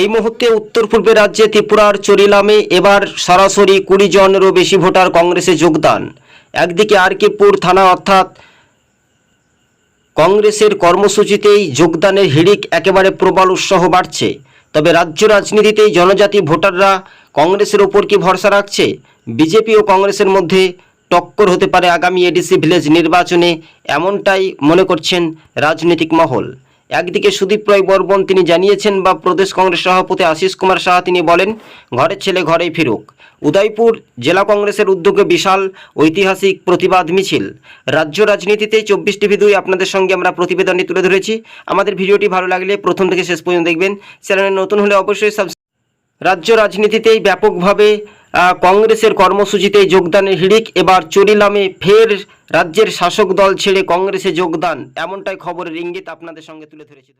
এই মুহূর্তে উত্তর পূর্বে রাজ্যে ত্রিপুরার চরিলামে এবার সরাসরি কুড়ি জনেরও বেশি ভোটার কংগ্রেসে যোগদান। একদিকে আরকিপুর থানা অর্থাৎ কংগ্রেসের কর্মসূচিতেই যোগদানের হিড়িক একেবারে প্রবল উৎসাহ বাড়ছে। তবে রাজ্য রাজনীতিতেই জনজাতি ভোটাররা কংগ্রেসের ওপর কি ভরসা রাখছে? বিজেপি ও কংগ্রেসের মধ্যে টক্কর হতে পারে আগামী এডিসি ভিলেজ নির্বাচনে, এমনটাই মনে করছেন রাজনৈতিক মহল। একদিকে সুদীপ রায় বর্মন তিনি জানিয়েছেন, বা প্রদেশ কংগ্রেস সভাপতি আশিস কুমার সাহা তিনি বলেন, ঘরের ছেলে ঘরেই ফিরুক। উদয়পুর জেলা কংগ্রেসের উদ্যোগে বিশাল ঐতিহাসিক প্রতিবাদ মিছিল। রাজ্য রাজনীতিতে চব্বিশ টিভি দুই আপনাদের সঙ্গে আমরা প্রতিবেদনটি তুলে ধরেছি। আমাদের ভিডিওটি ভালো লাগলে প্রথম থেকে শেষ পর্যন্ত দেখবেন। চ্যানেলে নতুন হলে অবশ্যই সাবস্ক্রাইব রাজ্য রাজনীতিতেই ব্যাপকভাবে কংগ্রেসের কর্মসূচিতে যোগদানের হিড়িক, এবার চরিলামে ফের রাজ্যের শাসক দল ছেড়ে কংগ্রেসে যোগদান। এমনটাই খবরের ইঙ্গিত আপনাদের সঙ্গে তুলে ধরেছি।